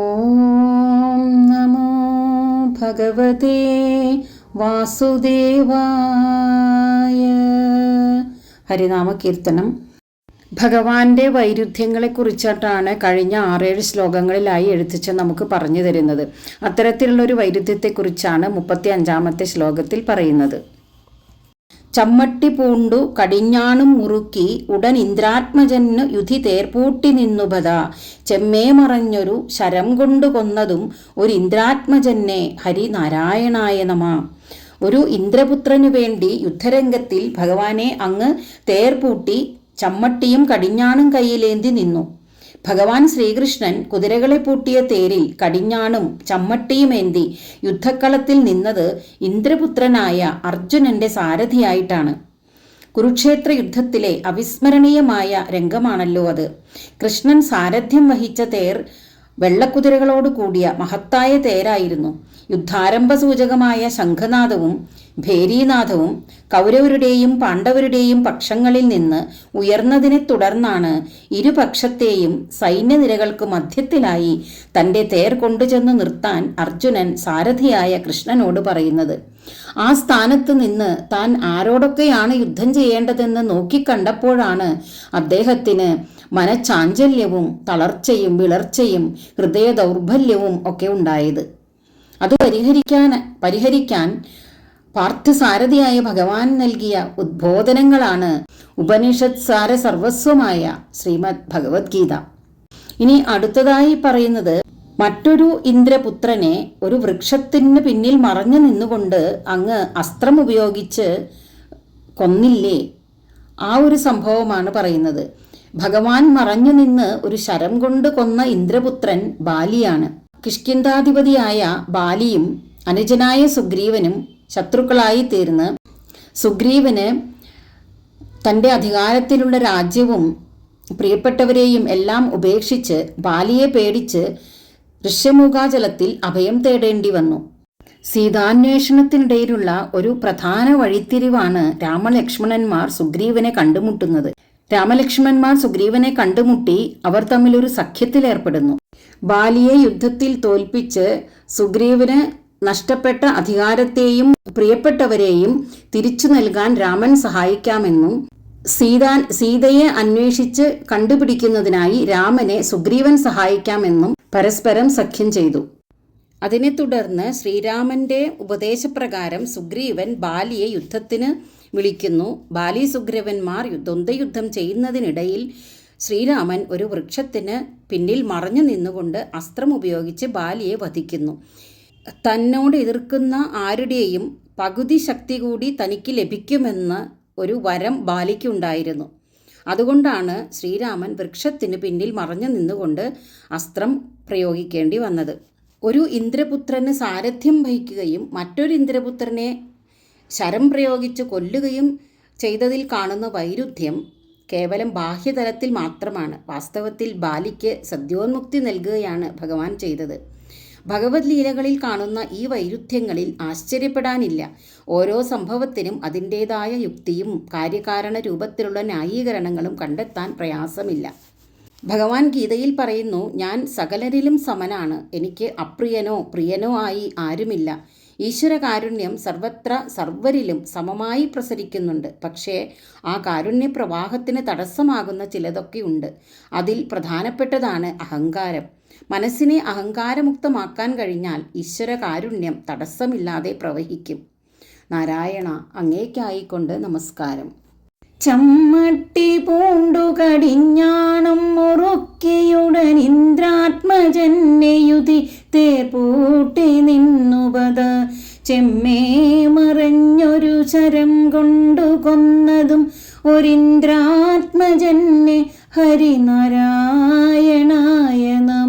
ഓം നമോ ഭഗവതേ വാസുദേവായ. ഹരിനാമ കീർത്തനം ഭഗവാന്റെ വൈരുദ്ധ്യങ്ങളെക്കുറിച്ചിട്ടാണ് കഴിഞ്ഞ ആറേഴ് ശ്ലോകങ്ങളിലായി എഴുത്തിച്ച് നമുക്ക് പറഞ്ഞു തരുന്നത്. അത്തരത്തിലുള്ള ഒരു വൈരുദ്ധ്യത്തെക്കുറിച്ചാണ് മുപ്പത്തി അഞ്ചാമത്തെ ശ്ലോകത്തിൽ പറയുന്നത്. ചമ്മട്ടി പൂണ്ടു കടിഞ്ഞാണും മുറുക്കി ഉടൻ ഇന്ദ്രാത്മജന്നു യുധി തേർപൂട്ടി നിന്നുപത. ചെമ്മേ മറഞ്ഞൊരു ശരം കൊണ്ടു കൊന്നതും ഒരു ഇന്ദ്രാത്മജനെ ഹരിനാരായണായ നമ. ഒരു ഇന്ദ്രപുത്രനു വേണ്ടി യുദ്ധരംഗത്തിൽ ഭഗവാനെ അങ്ങ് തേർപൂട്ടി ചമ്മട്ടിയും കടിഞ്ഞാണും കയ്യിലേന്തി നിന്നു. ഭഗവാൻ ശ്രീകൃഷ്ണൻ കുതിരകളെ പൂട്ടിയ തേരിൽ കടിഞ്ഞാണും ചമ്മട്ടിയുമേന്തി യുദ്ധക്കളത്തിൽ നിന്നത് ഇന്ദ്രപുത്രനായ അർജുനന്റെ സാരഥിയായിട്ടാണ്. കുരുക്ഷേത്ര യുദ്ധത്തിലെ അവിസ്മരണീയമായ രംഗമാണല്ലോ അത്. കൃഷ്ണൻ സാരഥ്യം വഹിച്ച തേർ വെള്ളക്കുതിരകളോട് കൂടിയ മഹത്തായ തേരായിരുന്നു. യുദ്ധാരംഭ സൂചകമായ ശംഖനാദവും ഭേരീനാഥവും കൗരവരുടെയും പാണ്ഡവരുടെയും പക്ഷങ്ങളിൽ നിന്ന് ഉയർന്നതിനെ തുടർന്നാണ് ഇരുപക്ഷത്തെയും സൈന്യനിരകൾക്ക് മധ്യത്തിലായി തന്റെ തേർ കൊണ്ടുചെന്ന് നിർത്താൻ അർജുനൻ സാരഥിയായ കൃഷ്ണനോട് പറയുന്നത്. ആ സ്ഥാനത്ത് നിന്ന് താൻ ആരോടൊക്കെയാണ് യുദ്ധം ചെയ്യേണ്ടതെന്ന് നോക്കിക്കണ്ടപ്പോഴാണ് അദ്ദേഹത്തിന് മനച്ചാഞ്ചല്യവും തളർച്ചയും വിളർച്ചയും ഹൃദയ ദൗർബല്യവും ഒക്കെ ഉണ്ടായത്. അത് പരിഹരിക്കാൻ പരിഹരിക്കാൻ പാർത്ഥസാരഥിയായ ഭഗവാൻ നൽകിയ ഉദ്ബോധനങ്ങളാണ് ഉപനിഷത് സാര സർവസ്വമായ ശ്രീമദ് ഭഗവത്ഗീത. ഇനി അടുത്തതായി പറയുന്നത് മറ്റൊരു ഇന്ദ്രപുത്രനെ ഒരു വൃക്ഷത്തിന് പിന്നിൽ മറഞ്ഞു നിന്നുകൊണ്ട് അങ്ങ് അസ്ത്രം ഉപയോഗിച്ച് കൊന്നില്ലേ? ആ ഒരു സംഭവമാണ് പറയുന്നത്. ഭഗവാൻ മറഞ്ഞു നിന്ന് ഒരു ശരം കൊണ്ട് കൊന്ന ഇന്ദ്രപുത്രൻ ബാലിയാണ്. കിഷ്കിന്താധിപതിയായ ബാലിയും അനുജനായ സുഗ്രീവനും ശത്രുക്കളായി തീർന്ന് സുഗ്രീവന് തന്റെ അധികാരത്തിലുള്ള രാജ്യവും പ്രിയപ്പെട്ടവരെയും എല്ലാം ഉപേക്ഷിച്ച് ബാലിയെ പേടിച്ച് ഋഷ്യമുഖാചലത്തിൽ അഭയം തേടേണ്ടി വന്നു. സീതാന്വേഷണത്തിനിടയിലുള്ള ഒരു പ്രധാന വഴിത്തിരിവാണ് രാമലക്ഷ്മണന്മാർ സുഗ്രീവനെ കണ്ടുമുട്ടുന്നത്. രാമലക്ഷ്മണന്മാർ സുഗ്രീവനെ കണ്ടുമുട്ടി അവർ തമ്മിലൊരു സഖ്യത്തിലേർപ്പെടുന്നു. ബാലിയെ യുദ്ധത്തിൽ തോൽപ്പിച്ച് സുഗ്രീവന് നഷ്ടപ്പെട്ട അധികാരത്തെയും പ്രിയപ്പെട്ടവരെയും തിരിച്ചു നൽകാൻ രാമൻ സഹായിക്കാമെന്നും സീതാൻ സീതയെ അന്വേഷിച്ച് കണ്ടുപിടിക്കുന്നതിനായി രാമനെ സുഗ്രീവൻ സഹായിക്കാമെന്നും പരസ്പരം സഖ്യം ചെയ്തു. അതിനെ തുടർന്ന് ശ്രീരാമന്റെ ഉപദേശപ്രകാരം സുഗ്രീവൻ ബാലിയെ യുദ്ധത്തിന് വിളിക്കുന്നു. ബാലി സുഗ്രീവന്മാർ ദ്വന്ദ്വയുദ്ധം ചെയ്യുന്നതിനിടയിൽ ശ്രീരാമൻ ഒരു വൃക്ഷത്തിന് പിന്നിൽ മറഞ്ഞു നിന്നുകൊണ്ട് അസ്ത്രം ഉപയോഗിച്ച് ബാലിയെ വധിക്കുന്നു. തന്നോട് എതിർക്കുന്ന ആരുടെയും പകുതി ശക്തി കൂടി തനിക്ക് ലഭിക്കുമെന്ന് ഒരു വരം ബാലിക്കുണ്ടായിരുന്നു. അതുകൊണ്ടാണ് ശ്രീരാമൻ വൃക്ഷത്തിന് പിന്നിൽ മറഞ്ഞു നിന്നുകൊണ്ട് അസ്ത്രം പ്രയോഗിക്കേണ്ടി വന്നത്. ഒരു ഇന്ദ്രപുത്രന് സാരഥ്യം വഹിക്കുകയും മറ്റൊരു ഇന്ദ്രപുത്രനെ ശരം പ്രയോഗിച്ച് കൊല്ലുകയും ചെയ്തതിൽ കാണുന്ന വൈരുദ്ധ്യം കേവലം ബാഹ്യതലത്തിൽ മാത്രമാണ്. വാസ്തവത്തിൽ ബാലിക്ക് സദ്യോന്മുക്തി നൽകുകയാണ് ഭഗവാൻ ചെയ്തത്. ഭഗവത് ലീലകളിൽ കാണുന്ന ഈ വൈരുദ്ധ്യങ്ങളിൽ ആശ്ചര്യപ്പെടാനില്ല. ഓരോ സംഭവത്തിനും അതിന്റേതായ യുക്തിയും കാര്യകാരണ രൂപത്തിലുള്ള ന്യായീകരണങ്ങളും കണ്ടെത്താൻ പ്രയാസമില്ല. ഭഗവാൻ ഗീതയിൽ പറയുന്നു ഞാൻ സകലരിലും സമനാണ്. എനിക്ക് അപ്രിയനോ പ്രിയനോ ആയി ആരുമില്ല. ഈശ്വര കാരുണ്യം സർവത്ര സർവരിലും സമമായി പ്രസരിക്കുന്നുണ്ട്. പക്ഷേ ആ കാരുണ്യ പ്രവാഹത്തിന് തടസ്സമാകുന്ന ചിലതൊക്കെയുണ്ട് അതിൽ പ്രധാനപ്പെട്ടതാണ് അഹങ്കാരം. മനസ്സിനെ അഹങ്കാരമുക്തമാക്കാൻ കഴിഞ്ഞാൽ ഈശ്വരകാരുണ്യം തടസ്സമില്ലാതെ പ്രവഹിക്കും. നാരായണ അങ്ങേക്കായിക്കൊണ്ട് നമസ്കാരം. ചമ്മട്ടി പൂണ്ടു കടിഞ്ഞാണം മുറുക്കിയുടൻ ഇന്ദ്രാത്മജന്യയുതി തേർപൂട്ടി നിന്നുപത ചെമ്മേ മറഞ്ഞൊരു ചരം കൊണ്ടു കൊന്നതും ഒരിന്ദ്രാത്മജന്നെ ഹരിനാരായണായ നമ